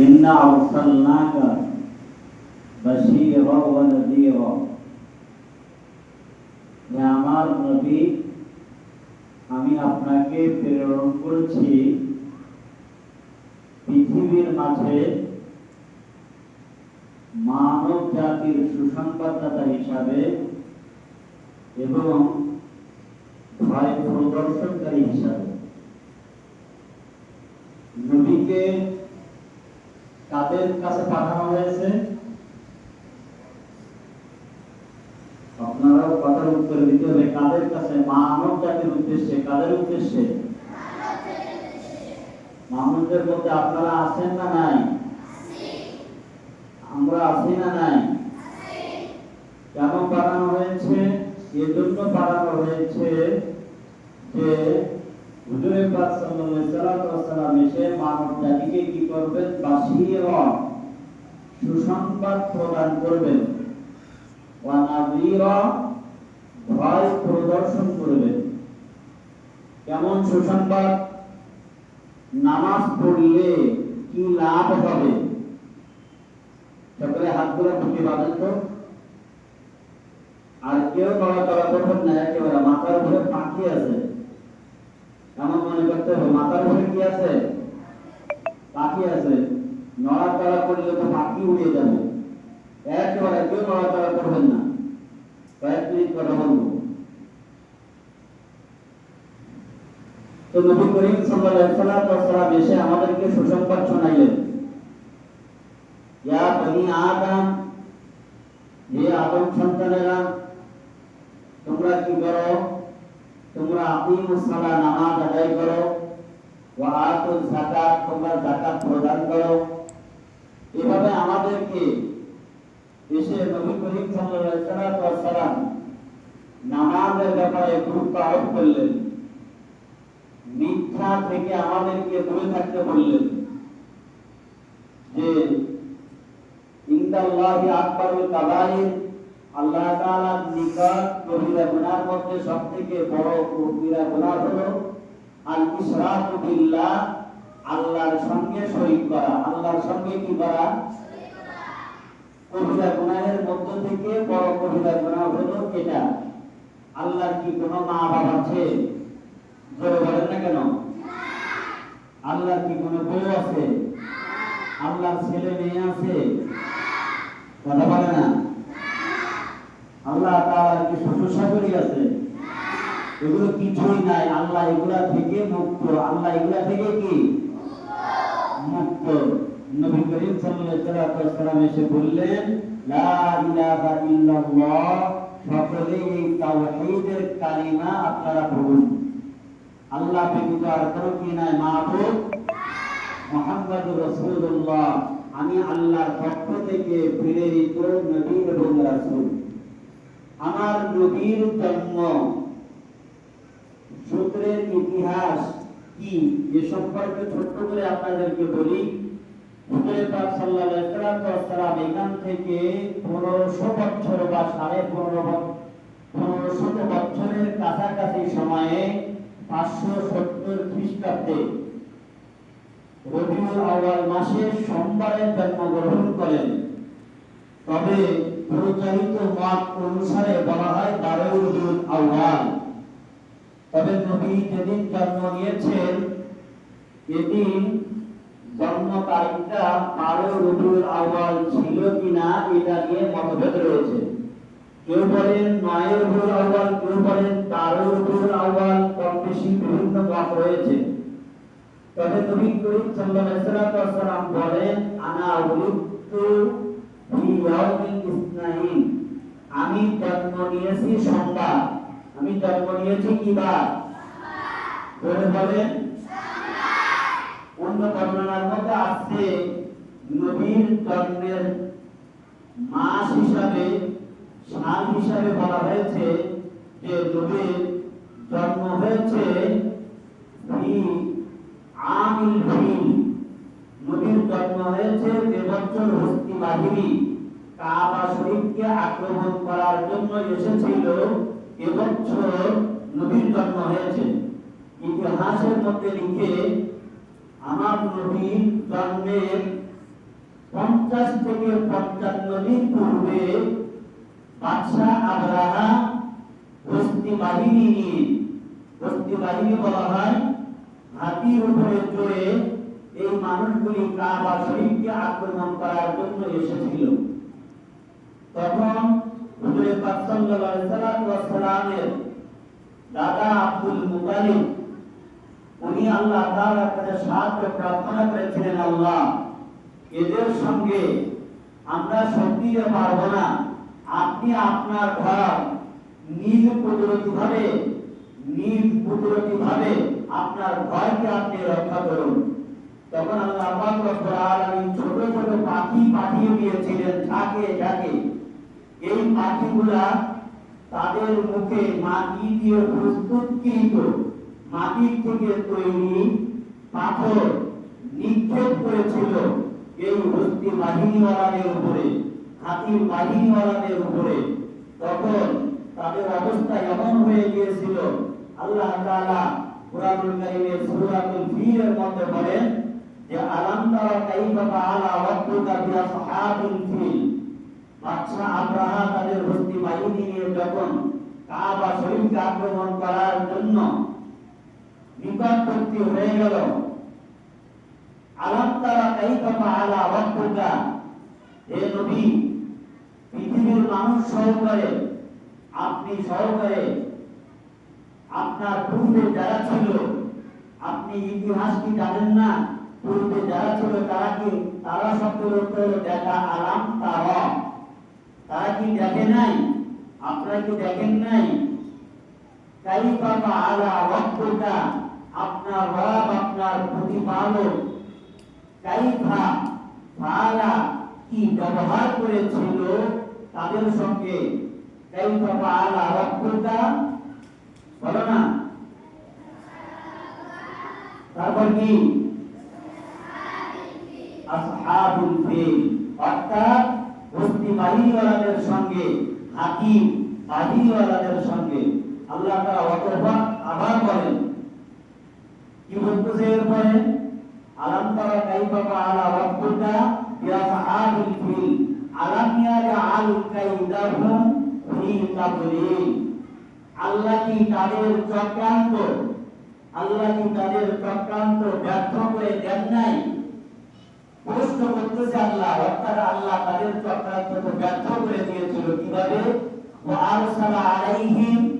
إنا أرسلناك بشيرا ونذيرا হে আমার নবী আমি আপনাকে প্রেরণ করেছি পৃথিবীর মাঝে মানব জাতির সুসংবাদদাতা হিসাবে এবং ভয় প্রদর্শনকারী হিসাবে নবীকে কাদের কাছে পাঠানো হয়েছে। আপনারাও কথার উত্তর দিতে হবে, কাদের কাছে? মানব জাতির উদ্দেশ্যে, কাদের উদ্দেশ্যে? মানুষদের মধ্যে আপনারা আছেন না নাই? আমরা আছি না নাই? কেন পাঠানো হয়েছে? এজন্য পাঠানো হয়েছে যে হুজুরে পাক সাল্লাল্লাহু আলাইহি এসে কি করবেন? বাশীরন সুসংবাদ প্রদান করবেন। ওয়া নাযীরা, ভয় প্রদর্শন করবেন। কেমন সুসংবাদ? নামাজ পড়লে কি লাভ হবে? সকলে হাতগুলো বুকে বাঁধেন তো। আর কেউ নড়াচড়া করবেন না, একেবারে মাথার উপরে পাখি আছে। এমন মনে করতে হবে? মাথার উপরে কি আছে? পাখি আছে। নড়াচড়া করলে তো পাখি উড়ে যাবে। একেবারে কেউ নড়াচড়া করবেন না। কয়েক মিনিট কথা বলব। তো নবী করিম সাল্লাল্লাহু আলাইহি ওয়াসাল্লাম এসে আমাদেরকে সুসংবাদ শোনাইলেন। ইয়া বনি আদম, হে আদম সন্তানেরা, তোমরা কি করো? তোমরা নামাজ আদায় করো। ওয়া আতুজ যাকাত, তোমরা যাকাত প্রদান করো। এভাবে আমাদেরকে এসে নবী করিম সাল্লাল্লাহু আলাইহি ওয়াসাল্লাম নামাজের ব্যাপারে গুরুত্ব আরোপ করলেন। মিথ্যা থেকে আমাদেরকে দূরে থাকতে বললেন যে, ইনদাল্লাহি আকবারুল কাবাইর আল্লাহ তাআলার নিকট কবিরা গুনার মধ্যে সবথেকে বড় কবিরা গুনাহ হলো আল ইশরাকু বিল্লাহ, আল্লাহর সঙ্গে শরীক করা। আল্লাহর সঙ্গে কি করা? কবিরা গুনাহের মধ্য থেকে বড় কবিরা গুনাহ হলো এটা। আল্লাহর কি কোনো মা বাবা আছে? জোরে বলেন না কেন? আল্লাহর কি কোনো বউ আছে? আল্লাহর ছেলে মেয়ে আছে? কথা বলে না? আল্লাহ তাআলার কি শ্বশুর শাশুড়ি আছে? এগুলো কিছুই নাই। আল্লাহ এগুলা থেকে মুক্ত। আল্লাহ এগুলা থেকে কি? মুক্ত। নবী করিম সাল্লাল্লাহু আলাইহি এসে বললেন, লা ইলাহা ইল্লাল্লাহ। সকলে এই তাওহীদের কালিমা আপনারা আল্লাহ ব্যতীত আর কি নাই? মাহবুব মুহাম্মদুর রাসূলুল্লাহ। আমি আল্লাহর পক্ষ থেকে প্রেরিত নবী এবং রাসূল। আমার নবীর জন্ম। সূত্রের ইতিহাস কি? এ সম্পর্কে ছোট্ট করে আপনাদেরকে বলি থেকে 1500 বছর বা সাড়ে 15 1500 বছরের কাছাকাছি সময়ে 570 খ্রিস্টাব্দে রবিউল আউয়াল মাসে সোমবারে জন্মগ্রহণ করেন। তবে প্রচারিত মত অনুসারে বলা হয় বারোই রবিউল আউয়াল। তবে নবী যেদিন জন্ম নিয়েছেন, এদিন জন্ম তারিখটা বারো রবিউল আউয়াল ছিল কিনা এটা নিয়ে মতভেদ রয়েছে। কেউ বলেন নয় রবিউল আউয়াল, কেউ বলেন বারো রবিউল আউয়াল, কম বেশি বিভিন্ন মত রয়েছে। তবে নবী করিম সাল্লাল্লাহু আলাইহি ওয়াসাল্লাম বলেন আনা উলিদতু ফি ইয়াউমিল ইসনাইন আমি জন্ম নিয়েছি সোমবার আমি জন্ম নিয়েছি কি বার বলে বলেন। অন্য বর্ণনার মধ্যে আছে নবীর জন্মের মাস হিসাবে, সাল হিসাবে বলা হয়েছে যে নবীর জন্ম হয়েছে নবীর জন্ম হয়েছে যে হস্তি বাহিনী। কাবা শরীফকে আক্রমণ করার জন্য এসেছিল এবছর নবীর জন্ম হয়েছে। ইতিহাসের মধ্যে লিখে আমার নবীর জন্মের পঞ্চাশ থেকে পঞ্চান্ন দিন পূর্বে বাদশাহ আবরাহা বস্তি বাহিনী নিয়ে, বস্তি বাহিনী বলা হয় হাতির উপরে চড়ে এই মানুষগুলি কাবা শরীফকে আক্রমণ করার জন্য এসেছিল। তখন দাদা আব্দুল উনি আল্লাহ প্রার্থনা করেছিলেন, আল্লাহ, এদের সঙ্গে আমরা আপনি আপনার ঘর নিজ কুদরতি ভাবে নিজ কুদরতি ভাবে আপনার ঘরকে আপনি রক্ষা করুন। তখন আল্লাহ ছোট ছোট পাখি পাঠিয়ে দিয়েছিলেন, ঝাঁকে ঝাঁকে। এই পাখিগুলা তাদের মুখে মাটি দিয়ে প্রস্তুতকৃত মাটির থেকে তৈরি পাথর নিক্ষেপ করেছিল এই হস্তি বাহিনীওয়ালাদের উপরে হাতির বাহিনীওয়ালাদের উপরে। তখন তাদের অবস্থা এমন হয়ে গিয়েছিল, আল্লাহ তাআলা কুরআনুল কারীমের সূরাতুল ফিলের মধ্যে বলেন যে, আলাম তারা কাইফা ফাআলা রাব্বুকা বিআসহাবিল ফিল? বাদশাহ আব্রাহা তাদের হস্তি বাহিনী নিয়ে যখন কাবা শরীফকে আক্রমণ করার জন্য নিকটবর্তী হয়ে গেল, আলাম তারা কাইফা ফাআলা রাব্বুকা হে নবী, পৃথিবীর মানুষ সহকারে, আপনি সহকারে আপনার পূর্বে যারা ছিল, আপনি ইতিহাস কি জানেন না? পূর্বে যারা ছিল তারা কি? তারা শব্দের হলো দেখা আলাম তারা। তারা কি দেখে নাই? আপনারা কি দেখেন নাই? কাইফা আলা রব্বুকা আপনার রব আপনার প্রতিপালক। কাইফা ফালা কি ব্যবহার করেছিল তাদের সঙ্গে? কাইফা ফালা রব্বুকা বলো না। তারপর কি? আসহাবুল ফিল। অর্থাৎ বাহিনীওয়ালাদের সঙ্গে, হাকিম বাহিনীওয়ালাদের সঙ্গে। আল্লাহ তাআলা অতঃপর আবার বলেন কি বলতেছে এরপরে? আলাম তারা কাইফা ফাআলা রাব্বুকা বিআসহাবিল ফিল, আলাম ইয়াজআল কাইদাহুম ফি তাদলিল আল্লাহ কি তাদের চক্রান্ত, আল্লাহ কি তাদের চক্রান্ত ব্যর্থ করে দেন নাই? প্রশ্ন করতেছে আল্লাহ, অর্থাৎ আল্লাহ তাদের চক্রান্তকে ব্যর্থ করে দিয়েছিল কীভাবে? আলাইহিম,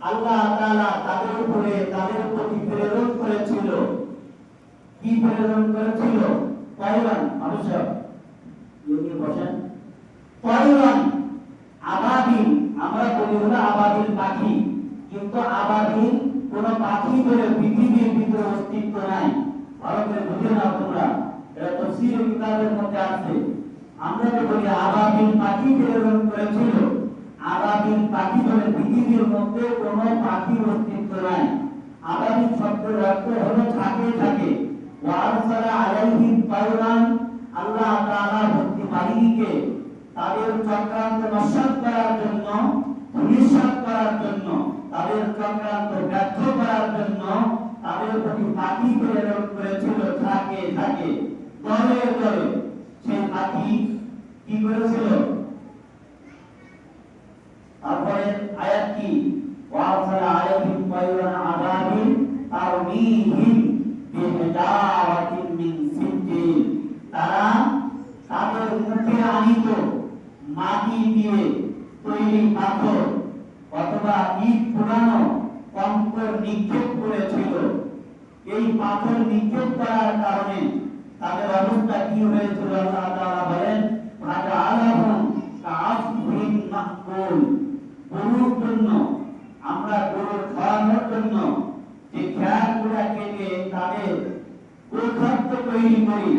আল্লাহ তাআলা তাদের উপরে, তাদের প্রতি প্রেরণ করেছিল। কি প্রেরণ করেছিল? তাইওয়ান মানুষ ইয়ে বসেন। তাইওয়ান আবাবিল আমরা বলি হলো আবাবিল পাখি। কিন্তু আবাবিল কোন পাখি বলে পৃথিবীর ভিতরে অস্তিত্ব নাই। ভালো করে বুঝে নাও তোমরা। এটা তফসির কিতাবের মধ্যে আছে। আমরা যে বলি আবাবিল পাখি প্রেরণ করেছিল। আবাবিল পাখি বলে পৃথিবীর মধ্যে কোন পাখির অস্তিত্ব নাই। আবাবিল শব্দের অর্থ হলো থাকে থাকে। ওয়ারসালা আলাইহিম তাওরান, আল্লাহ তাআলা ভক্তি বাহিনীকে তাদের চক্রান্ত নস্বাত করার জন্য ধূলিসাৎ করার জন্য, তাদের চক্রান্ত ব্যর্থ করার জন্য তাদের প্রতি পাখি প্রেরণ করেছিল, থাকে থাকে। দলে দলে সেই পাখি কি করেছিল? তারপরে আয়াত কি? ওয়াসালা আলাইহিম তায়রান আবাবিল তারমিহিম বিহিজারাতিন মিন সিজিল তারা তাদের মুখে আনিত মাটি দিয়ে তৈরি পাথর অথবা ইট পুরানো কঙ্কর নিক্ষেপ করেছিল। এই পাথর নিক্ষেপ করার কারণে তাদের অবস্থা কি হয়েছিল আল্লাহ তাআলা বলেন? রাজা আলাহুম কাফিন মাকুল, গরুর জন্য, আমরা গরুর খাওয়ানোর জন্য যে খেয়ালগুলা কেটে তাদের গোখাদ্য তৈরি করি,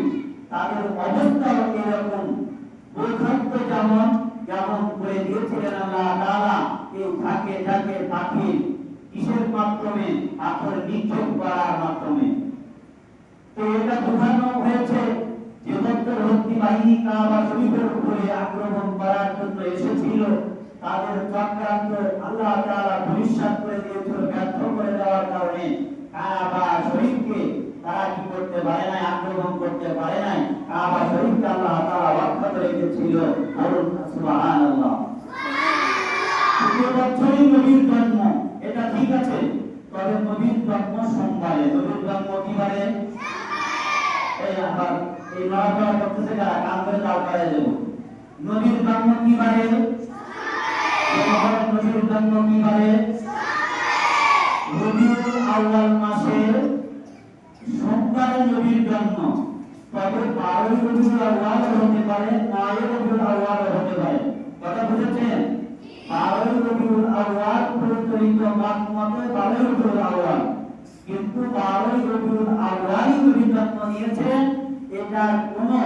তাদের অবস্থা এরকম। গোখাদ্য যেমন যেমন করে দিয়েছিলেন আল্লাহ তাআলা, এই থাকে থাকে পাখি কিসের মাধ্যমে? পাথর নিক্ষেপ করার মাধ্যমে। তো এটা বোঝানো হয়েছে যে বাহিনী উপরে আক্রমণ করার জন্য এসেছিল। তাদের চক্রান্ত আল্লাহ ভবিষ্যৎ করে দিয়েছিল ব্যর্থ করে দেওয়ার কারণে। কাবা শরীফকে তারা কি করতে পারে নাই, আক্রমণ করতে পারে নাই? কাবা শরীফকে আল্লাহ করে রেখেছিল বছরই নবীর জন্ম, এটা ঠিক আছে, তবে নবীর জন্ম সোমবারে, নবীর জন্ম এই আবার এই নড়াচড়া করতেছে কারা কাম করে তাও পারে যাব নবীর জন্ম কি বারে নবীর জন্ম কি বারে রবিউল আউয়াল মাসের সোমবারে নবীর জন্ম। তবে বারোই রবিউল আউয়াল হতে পারে নয় রবিউল আউয়াল হতে পারে। কথা বুঝেছেন? বারোই রবিউল আউয়াল প্রচলিত মত মতে বারোই রবিউল আউয়াল। কিন্তু বারোই রবিউল নবীর জন্ম নিয়েছেন এটার কোনো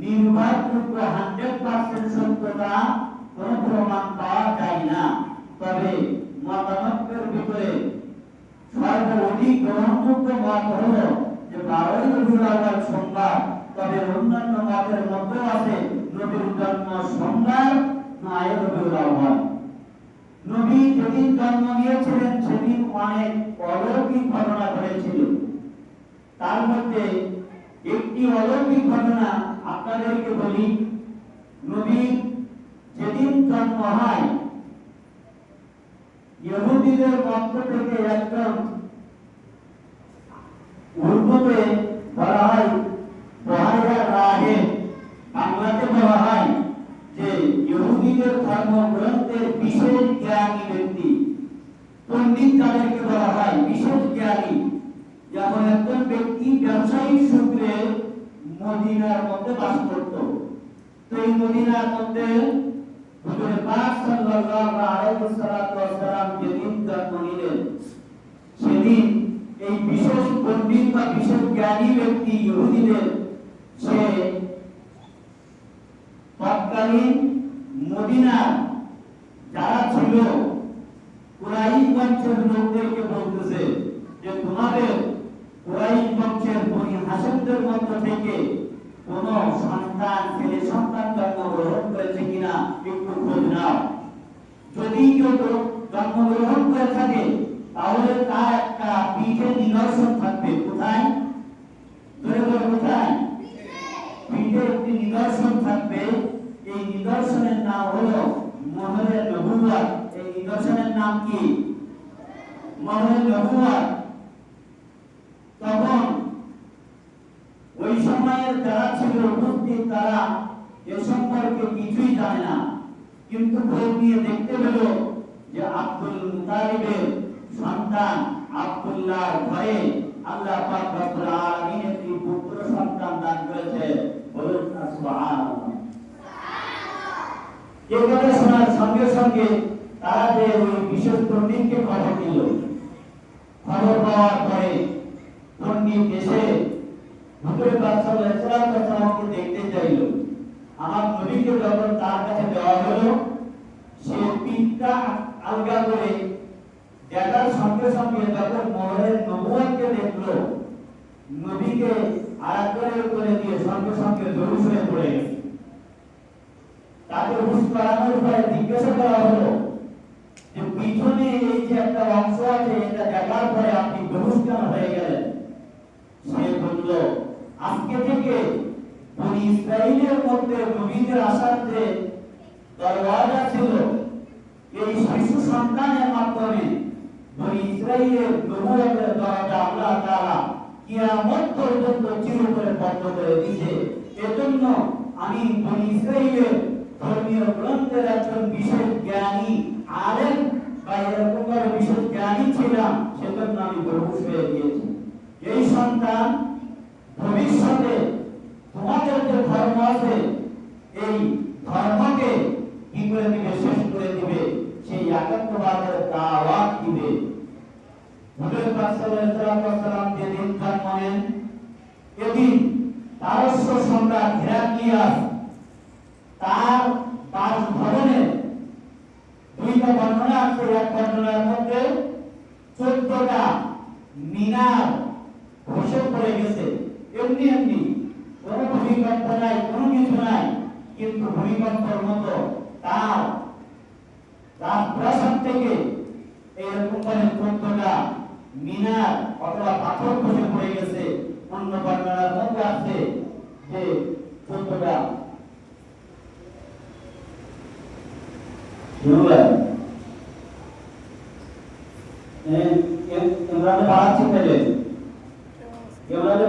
নির্ভরযোগ্য হান্ড্রেড পার্সেন্ট সত্যতা, কোনো প্রমাণ পাওয়া যায় না। তবে মতামতের ভিতরে সর্বাধিক গ্রহণযোগ্য মত হলো যে বারোই রবিউল আউয়াল সোমবার, তবে অন্যান্য মতের মধ্যেও আছে নবীর জন্ম সোমবার নয় রবিউল নবী যেদিন জন্ম নিয়েছিলেন, সেদিন অনেক অলৌকিক ঘটনা ঘটেছিল। তার মধ্যে একটি অলৌকিক ঘটনা আপনাদেরকে বলি, নবী যেদিন জন্ম হয়, ইহুদিদের পক্ষ থেকে একজন উর্দুতে বলা হয় বহাইয়া রাহে বাংলাতে বলা হয় যে ইহুদিদের ধর্মগ্রন্থের বিশেষ জ্ঞানী ব্যক্তি। পণ্ডিত তাদেরকে বলা হয় বিশেষ জ্ঞানী। যেমন একজন ব্যক্তি ব্যবসায়িক সূত্রে মদিনার মধ্যে বাস করত, তো এই মদিনার মধ্যে তৎকালীন মদিনার যারা ছিল কুরাইশ বংশের লোকদেরকে বলতেছে যে তোমাদের কুরাইশ বংশের বনি হাসেমদের মধ্য থেকে কোন সন্তান ছেলে সন্তান জন্মগ্রহণ করেছে কিনা একটু খোঁজ নাও যদি কেউ তো জন্মগ্রহণ করে থাকে তাহলে তার একটা পিঠে নিদর্শন থাকবে কোথায় ধরে বলো কোথায় পিঠে একটি নিদর্শন থাকবে এই নিদর্শনের নাম হলো মহরের নবুয়াত এই নিদর্শনের নাম কি মহরের নবুয়াত তখন ওই সময়ের যারা ছিল উপস্থিত তারা এ সম্পর্কে কিছুই জানে না কিন্তু খোঁজ নিয়ে দেখতে পেল যে আব্দুল মুতালিবের সন্তান আব্দুল্লাহর ঘরে আল্লাহ পাক রব্বুল আলামিন একটি পুত্র সন্তান দান করেছে বলুন না সুবহানাল্লাহ। শোনার সঙ্গে সঙ্গে তারা যে ওই বিশেষ পণ্ডিতকে দিল। খবর পাওয়ার পরে পণ্ডিত এসে হুজুর পাক সাল্লাল্লাহু আলাইহি দেখতে চাইল। আমার নবীকে যখন তার কাছে দেওয়া হলো, সে পিঠটা আলগা করে দেখার সঙ্গে সঙ্গে যখন মোহরের নবুয়াকে দেখল। নবীকে আয়াতের করে দিয়ে সঙ্গে সঙ্গে জরুর হয়ে পড়ে গেছে তাকে হুশ করানোর পরে জিজ্ঞাসা করা হলো যে পিছনে এই যে একটা অংশ আছে, এটা দেখার পরে আপনি বেহুশ কেন হয়ে গেলেন। সে বলল, আজকে থেকে বনি ইসরায়েলের মধ্যে নবীদের আসার যে দরওয়াজা ছিল, এই শিশু সন্তানের মাধ্যমে বনি ইসরায়েলের দিয়েছে। এজন্য আমি ইসরায়েলের ধর্মীয় গ্রন্থের একজন জ্ঞানী, আলেম বা এরকম জ্ঞানী ছিলাম, সেজন্য আমি বেহুশ হয়ে এই সন্তান ভবিষ্যতে তোমাদের যে ধর্ম এই ধর্মকে কি করে দিবে, শেষ করে দিবে? সেই একাত্মবাদের দাওয়াত দিবে। মিনার বসে পড়ে গেছে। এমনি এমনি কোনো ভূমিকম্প নাই, কোনো কিছু নাই, কিন্তু ভূমিকম্পের মতো তার রাজপ্রাসাদ থেকে এরকম করে পদ্মটা মিনার অথবা পাথর খসে পড়ে গেছে অন্য বর্ণনার মধ্যে আছে যে পদ্মটা এমরানে বাড়াচ্ছি তাহলে এমরানে